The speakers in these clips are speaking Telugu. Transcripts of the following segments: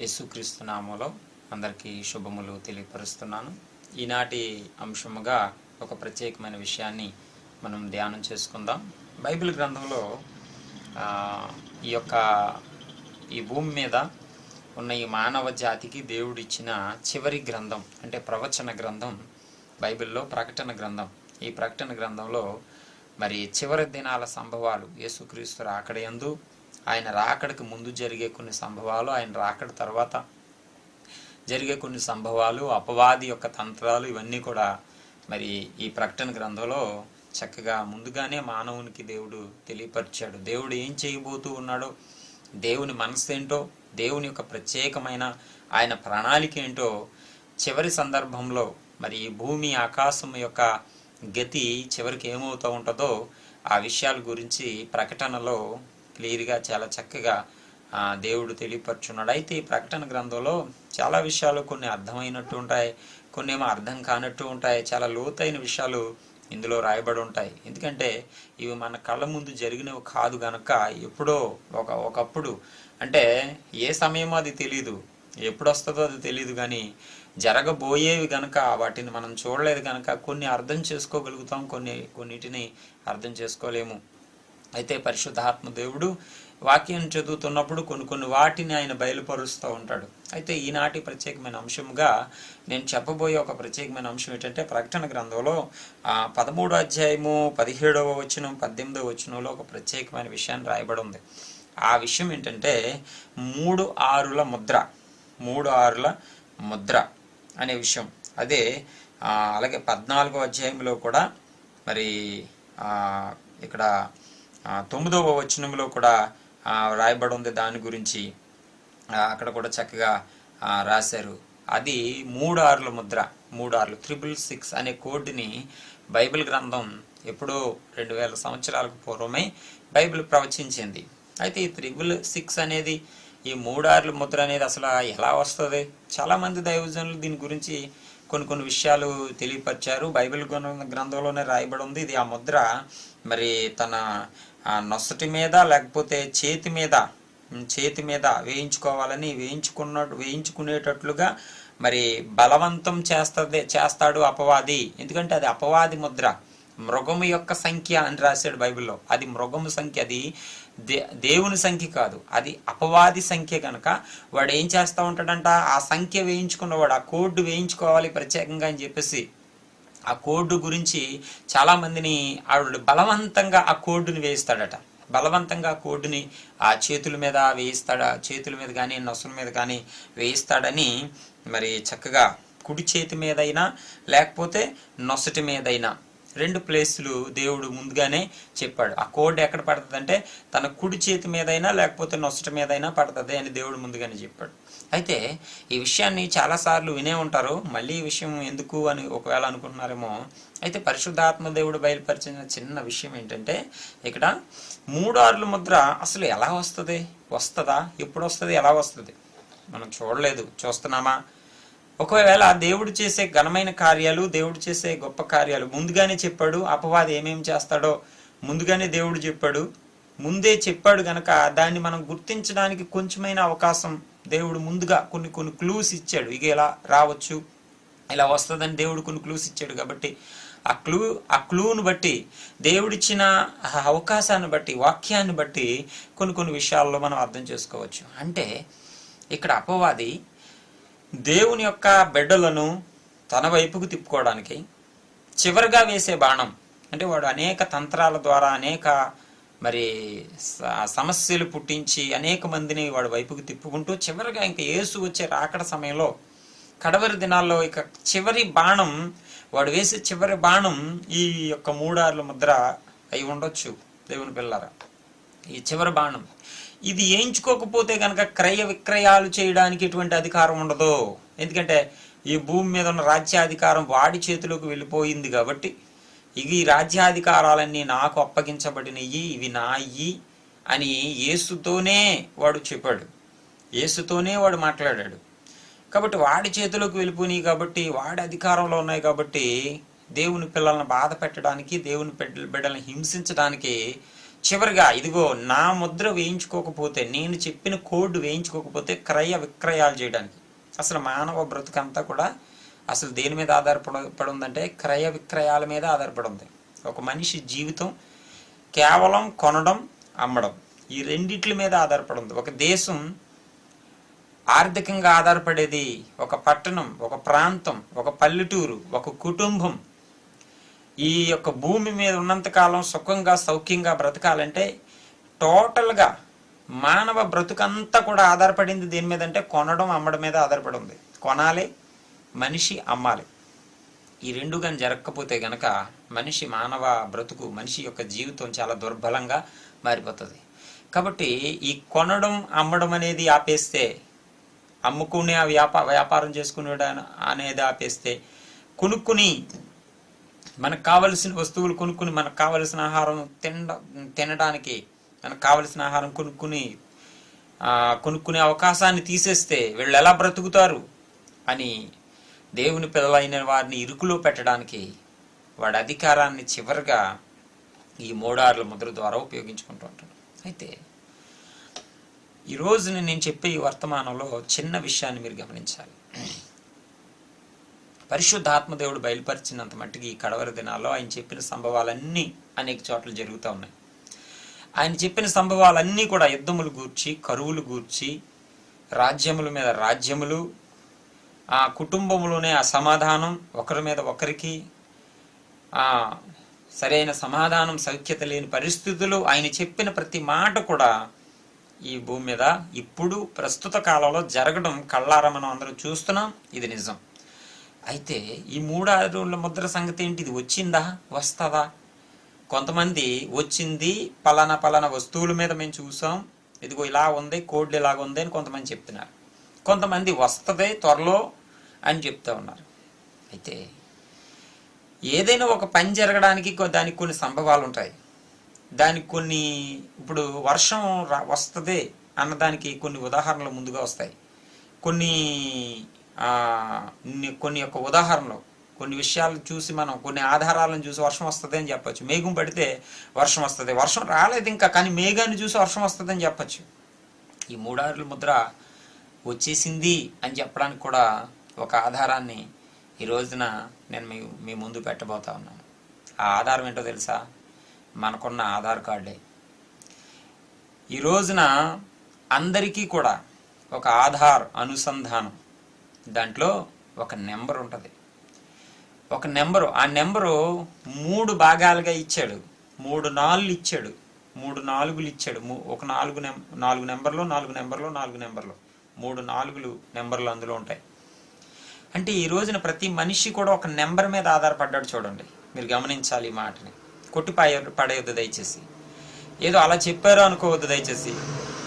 యేసుక్రీస్తు నామంలో అందరికీ శుభములు తెలియపరుస్తున్నాను. ఈనాటి అంశముగా ఒక ప్రత్యేకమైన విషయాన్ని మనం ధ్యానం చేసుకుందాం. బైబిల్ గ్రంథంలో ఈ యొక్క ఈ భూమి మీద ఉన్న ఈ మానవ జాతికి దేవుడిచ్చిన చివరి గ్రంథం అంటే ప్రవచన గ్రంథం బైబిల్లో ప్రకటన గ్రంథం. ఈ ప్రకటన గ్రంథంలో మరి చివరి దినాల సంభవాలు యేసుక్రీస్తు రాకడ ఆయన రాకడికి ముందు జరిగే కొన్ని సంభవాలు ఆయన రాకడ తర్వాత జరిగే కొన్ని సంభవాలు అపవాది యొక్క తంత్రాలు ఇవన్నీ కూడా మరి ఈ ప్రకటన గ్రంథంలో చక్కగా ముందుగానే మానవునికి దేవుడు తెలియపరిచాడు. దేవుడు ఏం చేయబోతూ ఉన్నాడో దేవుని మనసు ఏంటో దేవుని యొక్క ప్రత్యేకమైన ఆయన ప్రణాళిక ఏంటో చివరి సందర్భంలో మరి భూమి ఆకాశం యొక్క గతి చివరికి ఏమవుతూ ఉంటుందో ఆ విషయాల గురించి ప్రకటనలో క్లియర్గా చాలా చక్కగా దేవుడు తెలియపరుచున్నాడు. అయితే ఈ ప్రకటన గ్రంథంలో చాలా విషయాలు కొన్ని అర్థమైనట్టు ఉంటాయి కొన్ని ఏమో అర్థం కానట్టు ఉంటాయి చాలా లోతైన విషయాలు ఇందులో రాయబడి ఉంటాయి. ఎందుకంటే ఇవి మన కళ్ళ ముందు జరిగినవి కాదు గనక ఎప్పుడో ఒక ఒకప్పుడు. అంటే ఏ సమయమో అది తెలియదు ఎప్పుడు వస్తుందో అది తెలియదు కానీ జరగబోయేవి గనక వాటిని మనం చూడలేదు గనక కొన్ని అర్థం చేసుకోగలుగుతాం కొన్ని కొన్నిటిని అర్థం చేసుకోలేము. అయితే పరిశుద్ధాత్మ దేవుడు వాక్యం చదువుతున్నప్పుడు కొన్ని కొన్ని వాటిని ఆయన బయలుపరుస్తూ ఉంటాడు. అయితే ఈనాటి ప్రత్యేకమైన అంశంగా నేను చెప్పబోయే ఒక ప్రత్యేకమైన అంశం ఏంటంటే ప్రకటన గ్రంథంలో పదమూడు పదమూడో అధ్యాయము పదిహేడవ వచనం పద్దెనిమిదవ వచనంలో ఒక ప్రత్యేకమైన విషయాన్ని రాయబడి ఉంది. ఆ విషయం ఏంటంటే మూడు ఆరుల ముద్ర మూడు ఆరుల ముద్ర అనే విషయం. అదే అలాగే పద్నాలుగో అధ్యాయంలో కూడా మరి ఇక్కడ తొమ్మిదవ వచనంలో కూడా రాయబడి ఉంది దాని గురించి అక్కడ కూడా చక్కగా రాశారు. అది మూడు ఆరుల ముద్ర మూడు ఆరులు త్రిబుల్ సిక్స్ అనే కోడ్ని బైబిల్ గ్రంథం ఎప్పుడో రెండు వేల సంవత్సరాలకు పూర్వమే బైబిల్ ప్రవచించింది. అయితే ఈ త్రిబుల్ సిక్స్ అనేది ఈ మూడార్ల ముద్ర అనేది అసలు ఎలా వస్తుంది? చాలామంది దైవజనులు దీని గురించి కొన్ని కొన్ని విషయాలు తెలియపరిచారు. బైబిల్ గ్రంథంలోనే రాయబడి ఉంది. ఇది ఆ ముద్ర మరి తన నొసటి మీద లేకపోతే చేతి మీద చేతి మీద వేయించుకోవాలని వేయించుకున్న వేయించుకునేటట్లుగా మరి బలవంతం చేస్తుంది చేస్తాడు అపవాది. ఎందుకంటే అది అపవాది ముద్ర. మృగము యొక్క సంఖ్య అని రాశాడు బైబిల్లో. అది మృగము సంఖ్య అది దే దేవుని సంఖ్య కాదు. అది అపవాది సంఖ్య కనుక వాడు ఏం చేస్తూ ఉంటాడంట? ఆ సంఖ్య వేయించుకున్నవాడు ఆ కోడ్ వేయించుకోవాలి ప్రత్యేకంగా అని చెప్పేసి ఆ కోడ్ గురించి చాలామందిని ఆవిడ బలవంతంగా ఆ కోడ్ని వేయిస్తాడట. బలవంతంగా ఆ కోడ్ని ఆ చేతుల మీద వేయిస్తాడా చేతుల మీద కానీ నొసల మీద కానీ వేయిస్తాడని మరి చక్కగా కుడి చేతి మీదైనా లేకపోతే నొసటి మీదైనా రెండు ప్లేసులు దేవుడు ముందుగానే చెప్పాడు. ఆ కోడ్ ఎక్కడ పడుతుంది అంటే తన కుడి చేతి మీదైనా లేకపోతే నొసట మీదైనా పడుతుంది అని దేవుడు ముందుగానే చెప్పాడు. అయితే ఈ విషయాన్ని చాలాసార్లు వినే ఉంటారు. మళ్ళీ ఈ విషయం ఎందుకు అని ఒకవేళ అనుకుంటున్నారేమో. అయితే పరిశుద్ధాత్మ దేవుడు బయలుపరిచిన చిన్న విషయం ఏంటంటే ఇక్కడ మూడు ముద్ర అసలు ఎలా వస్తుంది? వస్తుందా? ఎప్పుడు వస్తుంది? ఎలా వస్తుంది? మనం చూడలేదు. చూస్తున్నామా? ఒకవేళ దేవుడు చేసే ఘనమైన కార్యాలు దేవుడు చేసే గొప్ప కార్యాలు ముందుగానే చెప్పాడు అపవాది ఏమేమి చేస్తాడో ముందుగానే దేవుడు చెప్పాడు. ముందే చెప్పాడు గనక దాన్ని మనం గుర్తించడానికి కొంచెమైన అవకాశం దేవుడు ముందుగా కొన్ని కొన్ని క్లూస్ ఇచ్చాడు. ఇక ఇలా రావచ్చు ఇలా వస్తుందని దేవుడు కొన్ని క్లూస్ ఇచ్చాడు కాబట్టి ఆ క్లూ ఆ క్లూను బట్టి దేవుడిచ్చిన అవకాశాన్ని బట్టి వాక్యాన్ని బట్టి కొన్ని కొన్ని విషయాల్లో మనం అర్థం చేసుకోవచ్చు. అంటే ఇక్కడ అపవాది దేవుని యొక్క బిడ్డలను తన వైపుకు తిప్పుకోవడానికి చివరిగా వేసే బాణం. అంటే వాడు అనేక తంత్రాల ద్వారా అనేక మరి స- సమస్యలు పుట్టించి అనేక మందిని వాడు వైపుకు తిప్పుకుంటూ చివరిగా ఇంకా యేసు వచ్చే రాకడ సమయంలో కడవరి దినాల్లో ఇక చివరి బాణం వాడు వేసే చివరి బాణం ఈ యొక్క మూడార్ల ముద్ర అయి ఉండొచ్చు దేవుని పిల్లరా ఈ చివరి బాణం. ఇది వేయించుకోకపోతే కనుక క్రయ విక్రయాలు చేయడానికి ఎటువంటి అధికారం ఉండదు. ఎందుకంటే ఈ భూమి మీద ఉన్న రాజ్యాధికారం వాడి చేతిలోకి వెళ్ళిపోయింది కాబట్టి ఇవి రాజ్యాధికారాలన్నీ నాకు అప్పగించబడినవి ఇవి నాయి అని యేసుతోనే వాడు చెప్పాడు. యేసుతోనే వాడు మాట్లాడాడు. కాబట్టి వాడి చేతిలోకి వెళ్ళిపోయినాయి కాబట్టి వాడి అధికారంలో ఉన్నాయి కాబట్టి దేవుని పిల్లల్ని బాధ పెట్టడానికి దేవుని బిడ్డలను హింసించడానికి చివరిగా ఇదిగో నా ముద్ర వేయించుకోకపోతే నేను చెప్పిన కోడ్ వేయించుకోకపోతే క్రయ విక్రయాలు చేయడానికి. అసలు మానవ బ్రతుకంతా కూడా అసలు దేని మీద ఆధారపడ ఉందంటే క్రయ విక్రయాల మీద ఆధారపడి ఉంది ఒక మనిషి జీవితం కేవలం కొనడం అమ్మడం ఈ రెండిట్ల మీద ఆధారపడి ఉంది ఒక దేశం ఆర్థికంగా ఆధారపడేది ఒక పట్టణం ఒక ప్రాంతం ఒక పల్లెటూరు ఒక కుటుంబం ఈ యొక్క భూమి మీద ఉన్నంతకాలం సుఖంగా సౌఖ్యంగా బ్రతకాలంటే టోటల్గా మానవ బ్రతుకంతా కూడా ఆధారపడింది దేని మీద అంటే కొనడం అమ్మడం మీద ఆధారపడి ఉంది కొనాలి మనిషి అమ్మాలి. ఈ రెండు కానీ జరగకపోతే గనక మనిషి మానవ బ్రతుకు మనిషి యొక్క జీవితం చాలా దుర్బలంగా మారిపోతుంది. కాబట్టి ఈ కొనడం అమ్మడం అనేది ఆపేస్తే అమ్ముకునే ఆ వ్యాపా వ్యాపారం చేసుకునే అనేది ఆపేస్తే కొనుక్కుని మనకు కావలసిన వస్తువులు కొనుక్కుని మనకు కావలసిన ఆహారం తినడ తినడానికి మనకు కావలసిన ఆహారం కొనుక్కుని కొనుక్కునే అవకాశాన్ని తీసేస్తే వీళ్ళు ఎలా బ్రతుకుతారు అని దేవుని పిల్లలైన వారిని ఇరుకులో పెట్టడానికి వాడి అధికారాన్ని చివరిగా ఈ మోడార్ల ముద్ర ద్వారా ఉపయోగించుకుంటూ ఉంటాడు. అయితే ఈరోజు నేను చెప్పే ఈ వర్తమానంలో చిన్న విషయాన్ని మీరు గమనించాలి. పరిశుద్ధాత్మ దేవుడు బయలుపరిచినంత మట్టికి ఈ కడవరి దినాల్లో ఆయన చెప్పిన సంభవాలన్నీ అనేక చోట్ల జరుగుతూ ఉన్నాయి. ఆయన చెప్పిన సంభవాలన్నీ కూడా యుద్ధములు గూర్చి కరువులు గూర్చి రాజ్యముల మీద రాజ్యములు ఆ కుటుంబంలోనే అసమాధానం ఒకరి మీద ఒకరికి ఆ సరైన సమాధానం సౌఖ్యత లేని పరిస్థితులు ఆయన చెప్పిన ప్రతి మాట కూడా ఈ భూమి మీద ఇప్పుడు ప్రస్తుత కాలంలో జరగడం కళ్ళారా మనం అందరూ చూస్తున్నాం. ఇది నిజం. అయితే ఈ మూడు ముద్ర సంగతి ఏంటి ఇది వచ్చిందా? వస్తుందా? కొంతమంది వచ్చింది పలానా పలానా వస్తువుల మీద మేము చూసాం. ఇదిగో ఇలా ఉంది కోడ్లు ఇలాగ ఉంది అని కొంతమంది చెప్తున్నారు. కొంతమంది వస్తుంది త్వరలో అని చెప్తా ఉన్నారు. అయితే ఏదైనా ఒక పని జరగడానికి దానికి కొన్ని సంభవాలు ఉంటాయి. దానికి కొన్ని ఇప్పుడు వర్షం రా వస్తుంది అన్నదానికి కొన్ని ఉదాహరణలు ముందుగా వస్తాయి. కొన్ని కొన్ని యొక్క ఉదాహరణలు కొన్ని విషయాలు చూసి మనం కొన్ని ఆధారాలను చూసి వర్షం వస్తుంది అని చెప్పచ్చు. మేఘం పడితే వర్షం వస్తుంది. వర్షం రాలేదు ఇంకా కానీ మేఘాన్ని చూసి వర్షం వస్తుంది అని చెప్పచ్చు. ఈ మూడారుల ముద్ర వచ్చేసింది అని చెప్పడానికి కూడా ఒక ఆధారాన్ని ఈ రోజున నేను మీ మీ ముందు పెట్టబోతా ఉన్నాను. ఆ ఆధారం ఏంటో తెలుసా? మనకున్న ఆధార్ కార్డే. ఈ రోజున అందరికీ కూడా ఒక ఆధార్ అనుసంధానం దాంట్లో ఒక నెంబర్ ఉంటుంది. ఒక నెంబరు ఆ నెంబరు మూడు భాగాలుగా ఇచ్చాడు. మూడు నాలుగు ఇచ్చాడు. మూడు నాలుగులు ఇచ్చాడు. ఒక నాలుగు నెం నాలుగు నెంబర్లు నాలుగు నెంబర్లు నాలుగు నెంబర్లు. మూడు నాలుగులు నెంబర్లు అందులో ఉంటాయి. అంటే ఈ రోజున ప్రతి మనిషి కూడా ఒక నెంబర్ మీద ఆధారపడ్డాడు చూడండి. మీరు గమనించాలి ఈ మాటని. కొట్టి పాయ పడేయొద్దు దయచేసి. ఏదో అలా చెప్పారో అనుకోవద్దు దయచేసి.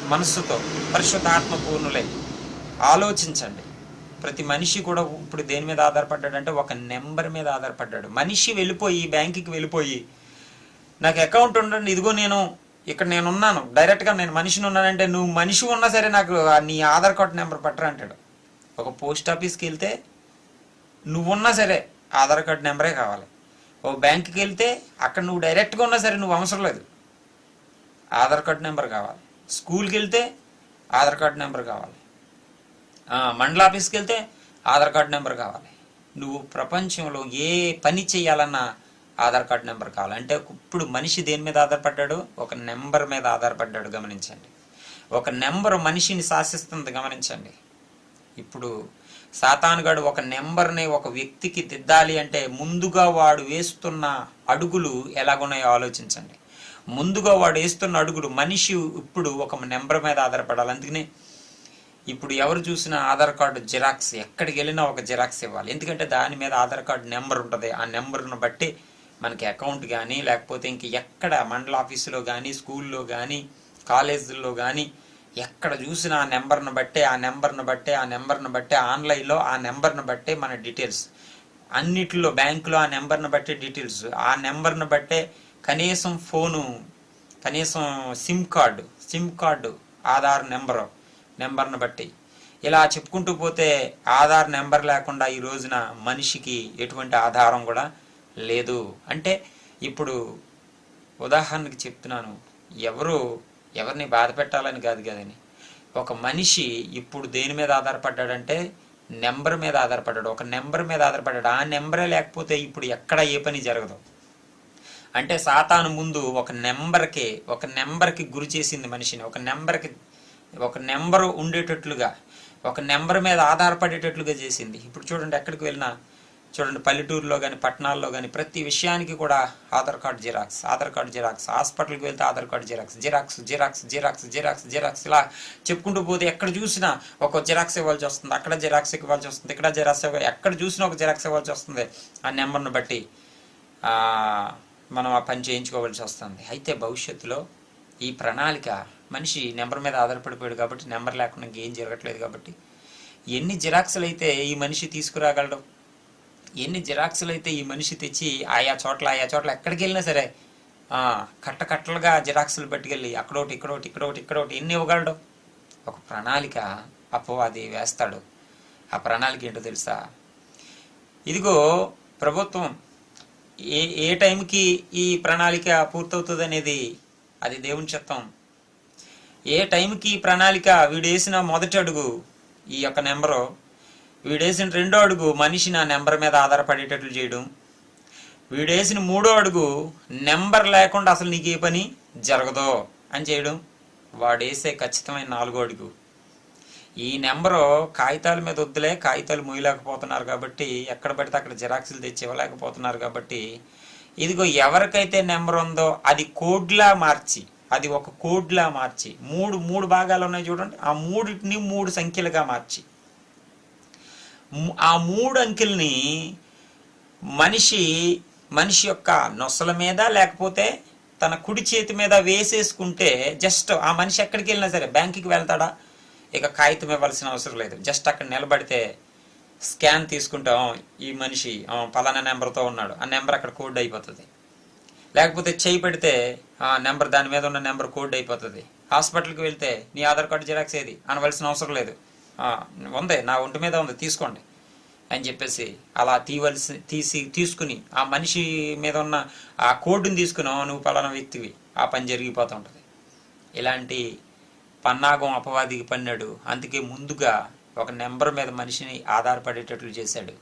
మనస్సుతో పరిశుద్ధ ఆత్మ పూర్ణులై ఆలోచించండి. ప్రతి మనిషి కూడా ఇప్పుడు దేని మీద ఆధారపడ్డాడు అంటే ఒక నెంబర్ మీద ఆధారపడ్డాడు. మనిషి వెళ్ళిపోయి బ్యాంకుకి వెళ్ళిపోయి నాకు అకౌంట్ ఉండండి ఇదిగో నేను ఇక్కడ నేను ఉన్నాను. డైరెక్ట్గా నేను మనిషిని ఉన్నానంటే నువ్వు మనిషి ఉన్నా సరే నాకు నీ ఆధార్ కార్డ్ నెంబర్ పట్టరా అంటాడు. ఒక పోస్ట్ ఆఫీస్కి వెళ్తే నువ్వున్నా సరే ఆధార్ కార్డ్ నెంబరే కావాలి. ఓ బ్యాంక్కి వెళ్తే అక్కడ నువ్వు డైరెక్ట్గా ఉన్నా సరే నువ్వు అవసరం లేదు. ఆధార్ కార్డ్ నెంబర్ కావాలి. స్కూల్కి వెళ్తే ఆధార్ కార్డ్ నెంబర్ కావాలి. మండల ఆఫీస్కి వెళ్తే ఆధార్ కార్డ్ నెంబర్ కావాలి. నువ్వు ప్రపంచంలో ఏ పని చేయాలన్నా ఆధార్ కార్డ్ నెంబర్ కావాలి. అంటే ఇప్పుడు మనిషి దేని మీద ఆధారపడ్డాడు? ఒక నెంబర్ మీద ఆధారపడ్డాడు గమనించండి. ఒక నెంబర్ మనిషిని శాసిస్తుంది గమనించండి. ఇప్పుడు సాతానుగాడు ఒక నెంబర్ని ఒక వ్యక్తికి దిద్దాలి అంటే ముందుగా వాడు వేస్తున్న అడుగులు ఎలాగున్నాయో ఆలోచించండి. ముందుగా వాడు వేస్తున్న అడుగులు మనిషి ఇప్పుడు ఒక నెంబర్ మీద ఆధారపడాలి. అందుకనే ఇప్పుడు ఎవరు చూసినా ఆధార్ కార్డు జిరాక్స్ ఎక్కడికి వెళ్ళినా ఒక జిరాక్స్ ఇవ్వాలి. ఎందుకంటే దాని మీద ఆధార్ కార్డు నెంబర్ ఉంటుంది. ఆ నెంబర్ను బట్టి మనకి అకౌంట్ కానీ లేకపోతే ఇంక ఎక్కడ మండల ఆఫీసులో కానీ స్కూల్లో కానీ కాలేజీల్లో కానీ ఎక్కడ చూసినా ఆ నెంబర్ను బట్టే ఆ నెంబర్ను బట్టే ఆ నెంబర్ను బట్టే ఆన్లైన్లో ఆ నెంబర్ను బట్టే మన డీటెయిల్స్. అన్నిటిలో బ్యాంకులో ఆ నెంబర్ను బట్టే డీటెయిల్స్. ఆ నెంబర్ను బట్టే కనీసం ఫోను కనీసం sim card sim card Aadhaar number నెంబర్ను బట్టి. ఇలా చెప్పుకుంటూ పోతే ఆధార్ నెంబర్ లేకుండా ఈ రోజున మనిషికి ఎటువంటి ఆధారం కూడా లేదు. అంటే ఇప్పుడు ఉదాహరణకి చెప్తున్నాను. ఎవరు ఎవరిని బాధ పెట్టాలని కాదు కదని ఒక మనిషి ఇప్పుడు దేని మీద ఆధారపడ్డాడంటే నెంబర్ మీద ఆధారపడ్డాడు. ఒక నెంబర్ మీద ఆధారపడ్డాడు. ఆ నెంబరే లేకపోతే ఇప్పుడు ఎక్కడ ఏ పని జరగదు. అంటే సాతాను ముందు ఒక నెంబర్కి ఒక నెంబర్కి గురి చేసింది మనిషిని. ఒక నెంబర్కి ఒక నెంబర్ ఉండేటట్లుగా ఒక నెంబర్ మీద ఆధారపడేటట్లుగా చేసింది. ఇప్పుడు చూడండి ఎక్కడికి వెళ్ళినా చూడండి పల్లెటూరులో కానీ పట్టణాల్లో కానీ ప్రతి విషయానికి కూడా Aadhaar card xerox Aadhaar card xerox హాస్పిటల్కి వెళ్తే Aadhaar card xerox xerox xerox xerox xerox xerox ఇలా చెప్పుకుంటూ పోతే ఎక్కడ చూసినా ఒక జిరాక్స్ ఇవ్వాల్సి వస్తుంది అక్కడ జిరాక్స్ ఇవ్వాల్సి వస్తుంది ఇక్కడ జిరాక్స్ ఎక్కడ చూసినా ఒక జిరాక్స్ ఇవ్వాల్సి వస్తుంది. ఆ నెంబర్ను బట్టి మనం ఆ పని చేయించుకోవాల్సి వస్తుంది. అయితే భవిష్యత్తులో ఈ ప్రణాళిక మనిషి నెంబర్ మీద ఆధారపడిపోయాడు కాబట్టి నెంబర్ లేకుండా ఇంకేం జరగట్లేదు కాబట్టి. ఎన్ని జిరాక్స్లు అయితే ఈ మనిషి తీసుకురాగలడు ఎన్ని జిరాక్సులు అయితే ఈ మనిషి తెచ్చి ఆయా చోట్ల ఆయా చోట్ల ఎక్కడికి వెళ్ళినా సరే కట్టకట్టలుగా కట్ట కట్టలుగా జిరాక్స్లు పట్టుకెళ్ళి అక్కడోటి ఇక్కడోటి ఇక్కడోటి ఇక్కడోటి ఎన్ని ఇవ్వగలడు. ఒక ప్రణాళిక అపవాది వేస్తాడు. ఆ ప్రణాళిక ఏంటో తెలుసా? ఇదిగో ప్రభుత్వం ఏ ఏ టైంకి ఈ ప్రణాళిక పూర్తవుతుంది అనేది అది దేవుని చిత్తం. ఏ టైంకి ప్రణాళిక వీడేసిన మొదటి అడుగు ఈ యొక్క నెంబరు? వీడేసిన రెండో అడుగు మనిషి నా నెంబర్ మీద ఆధారపడేటట్లు చేయడం. వీడేసిన మూడో అడుగు నెంబర్ లేకుండా అసలు నీకు ఏ పని జరగదో అని చేయడం. వాడేసే ఖచ్చితమైన నాలుగో అడుగు. ఈ నెంబరు కాగితాల మీద వద్దులే కాగితాలు మోయలేకపోతున్నారు కాబట్టి ఎక్కడ పడితే అక్కడ జిరాక్సులు తెచ్చి ఇవ్వలేకపోతున్నారు కాబట్టి ఇదిగో ఎవరికైతే నెంబర్ ఉందో అది కోడ్లా మార్చి అది ఒక కోడ్లా మార్చి మూడు మూడు భాగాలు ఉన్నాయి చూడండి. ఆ మూడింటిని మూడు సంఖ్యలుగా మార్చి. ఆ మూడు అంకెల్ని మనిషి మనిషి యొక్క నొసల మీద లేకపోతే తన కుడి చేతి మీద వేసేసుకుంటే జస్ట్ ఆ మనిషి ఎక్కడికి వెళ్ళినా సరే బ్యాంకుకి వెళ్తాడా? ఇక కాగితం ఇవ్వాల్సిన అవసరం లేదు. జస్ట్ అక్కడ నిలబడితే స్కాన్ తీసుకుంటాం ఈ మనిషి పలానా నెంబర్తో ఉన్నాడు. ఆ నెంబర్ అక్కడ కోడ్ అయిపోతుంది. లేకపోతే చేయి పెడితే నెంబర్ దాని మీద ఉన్న నెంబర్ కోడ్ అయిపోతుంది. హాస్పిటల్కి వెళ్తే నీ ఆధార్ కార్డు జిరాక్స్ ఏది? అనవలసిన అవసరం లేదు. ఉంది నా ఒంటి మీద ఉంది తీసుకోండి అని చెప్పేసి అలా తీవలసి తీసి తీసుకుని ఆ మనిషి మీద ఉన్న ఆ కోడ్ని తీసుకుని నువ్వు పలానా వ్యక్తివి ఆ పని జరిగిపోతూ ఉంటుంది. ఇలాంటి పన్నాగం అపవాదికి పన్నాడు. అందుకే ముందుగా ఒక నెంబర్ మీద మనిషిని ఆధారపడేటట్లు చేశాడు.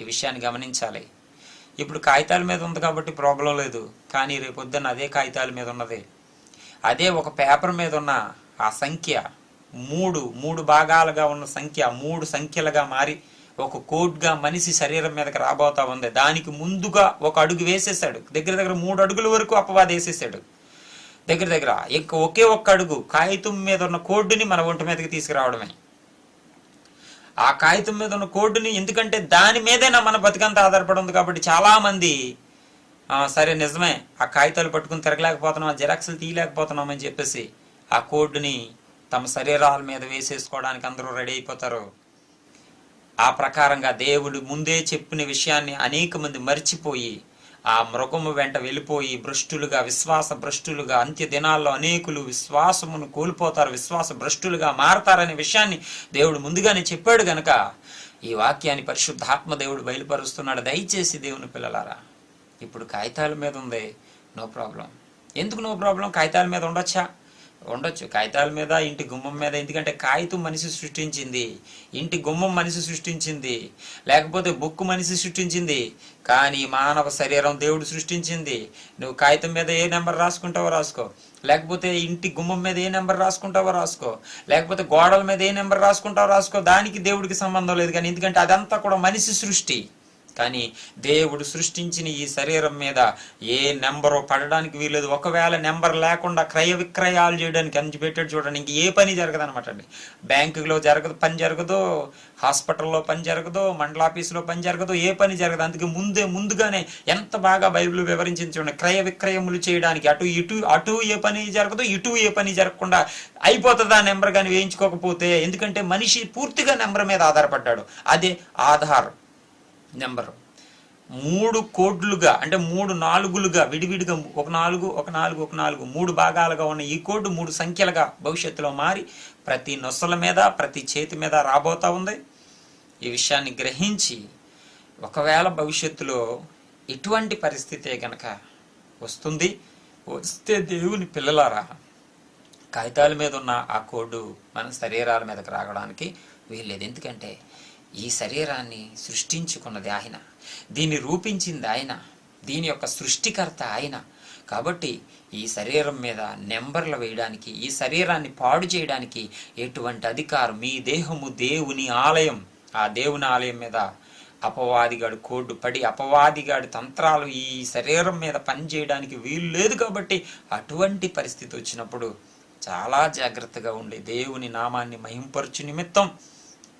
ఈ విషయాన్ని గమనించాలి. ఇప్పుడు కాగితాల మీద ఉంది కాబట్టి ప్రాబ్లం లేదు. కానీ రేపొద్దున అదే కాగితాల మీద ఉన్నది. అదే ఒక పేపర్ మీద ఉన్న ఆ సంఖ్య మూడు మూడు భాగాలుగా ఉన్న సంఖ్య మూడు సంఖ్యలుగా మారి ఒక కోడ్గా మనిషి శరీరం మీదకి రాబోతా ఉంది. దానికి ముందుగా ఒక అడుగు వేసేసాడు దగ్గర దగ్గర మూడు అడుగుల వరకు అపవాది వేసేసాడు దగ్గర దగ్గర ఒకే ఒక్క అడుగు కాగితం మీద ఉన్న కోడ్డుని మన ఒంటి మీదకి తీసుకురావడమే. ఆ కాగితం మీద ఉన్న కోడ్ని ఎందుకంటే దాని మీదేనా మన బతికంతా ఆధారపడి ఉంది కాబట్టి చాలా మంది సరే నిజమే ఆ కాగితాలు పట్టుకుని తిరగలేకపోతున్నాం ఆ జిరాక్స్లు తీయలేకపోతున్నాం అని చెప్పేసి ఆ కోడ్ని తమ శరీరాల మీద వేసేసుకోవడానికి అందరూ రెడీ అయిపోతారు. ఆ ప్రకారంగా దేవుడు ముందే చెప్పిన విషయాన్ని అనేక మంది మర్చిపోయి ఆ మృగము వెంట వెళ్ళిపోయి భ్రష్టులుగా విశ్వాస భ్రష్టులుగా అంత్య దినాల్లో అనేకులు విశ్వాసమును కోల్పోతారు విశ్వాస భ్రష్టులుగా మారతారనే విషయాన్ని దేవుడు ముందుగానే చెప్పాడు గనక. ఈ వాక్యాన్ని పరిశుద్ధాత్మ దేవుడు బయలుపరుస్తున్నాడు. దయచేసి దేవుని పిల్లలారా ఇప్పుడు కాగితాల మీద ఉంది. No problem. ఎందుకు నో ప్రాబ్లం? కాగితాల మీద ఉండొచ్చా? ఉండొచ్చు. కాగితాల మీద ఇంటి గుమ్మం మీద ఎందుకంటే కాగితం మనిషి సృష్టించింది. ఇంటి గుమ్మం మనిషి సృష్టించింది. లేకపోతే బుక్ మనిషి సృష్టించింది. కానీ మానవ శరీరం దేవుడు సృష్టించింది. నువ్వు కాగితం మీద ఏ నెంబర్ రాసుకుంటావో రాసుకో. లేకపోతే ఇంటి గుమ్మం మీద ఏ నెంబర్ రాసుకుంటావో రాసుకో. లేకపోతే గోడల మీద ఏ నెంబర్ రాసుకుంటావో రాసుకో. దానికి దేవుడికి సంబంధం లేదు కానీ ఎందుకంటే అదంతా కూడా మనిషి సృష్టి. కానీ దేవుడు సృష్టించిన ఈ శరీరం మీద ఏ నెంబరు పడడానికి వీల్లేదు. ఒకవేళ నెంబర్ లేకుండా క్రయ విక్రయాలు చేయడానికి అంచి పెట్టాడు చూడండి ఇంక ఏ పని జరగదు అనమాట అండి. బ్యాంకులో జరగదు పని జరగదు హాస్పిటల్లో పని జరగదు మండల ఆఫీసులో పని జరగదు ఏ పని జరగదు. అందుకే ముందే ముందుగానే ఎంత బాగా బైబిల్ వివరించింది చూడండి. క్రయ విక్రయములు చేయడానికి అటు ఇటు అటు ఏ పని జరగదు ఇటు ఏ పని జరగకుండా అయిపోతుందా ఆ నెంబర్ కానీ వేయించుకోకపోతే? ఎందుకంటే మనిషి పూర్తిగా నెంబర్ మీద ఆధారపడ్డాడు. అదే ఆధార్. నెంబరు. మూడు కోడ్లుగా అంటే మూడు నాలుగులుగా విడివిడిగా ఒక నాలుగు ఒక నాలుగు ఒక నాలుగు మూడు భాగాలుగా ఉన్న ఈ కోడ్ మూడు సంఖ్యలుగా భవిష్యత్తులో మారి ప్రతి నొసల మీద ప్రతి చేతి మీద రాబోతా ఉంది. ఈ విషయాన్ని గ్రహించి ఒకవేళ భవిష్యత్తులో ఎటువంటి పరిస్థితే గనక వస్తుంది వస్తే దేవుని పిల్లలారా కాగితాల మీద ఉన్న ఆ కోడ్ మన శరీరాల మీదకి రావడానికి వీల్లేదు. ఎందుకంటే ఈ శరీరాన్ని సృష్టించుకున్నది ఆయన. దీన్ని రూపించింది ఆయన. దీని యొక్క సృష్టికర్త ఆయన. కాబట్టి ఈ శరీరం మీద నెంబర్లు వేయడానికి ఈ శరీరాన్ని పాడు చేయడానికి ఎటువంటి అధికారం? మీ దేహము దేవుని ఆలయం. ఆ దేవుని ఆలయం మీద అపవాదిగాడు కోడ్డు పడి అపవాదిగాడి తంత్రాలు ఈ శరీరం మీద పనిచేయడానికి వీలు లేదు కాబట్టి అటువంటి పరిస్థితి వచ్చినప్పుడు చాలా జాగ్రత్తగా ఉండే దేవుని నామాన్ని మహింపరచు నిమిత్తం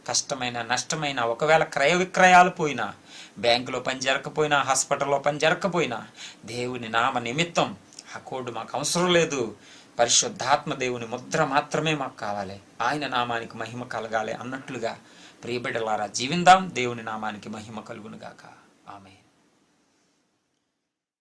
కష్టమైన నష్టమైన ఒకవేళ క్రయ విక్రయాలు పోయినా బ్యాంకులో పని జరగకపోయినా హాస్పిటల్లో పని జరగకపోయినా దేవుని నామ నిమిత్తం ఆ కోడ్ మాకు అవసరం లేదు. పరిశుద్ధాత్మ దేవుని ముద్ర మాత్రమే మాకు కావాలి. ఆయన నామానికి మహిమ కలగాలి అన్నట్లుగా ప్రియబిడ్డలారా జీవిందాం. దేవుని నామానికి మహిమ కలుగునుగాక. ఆమె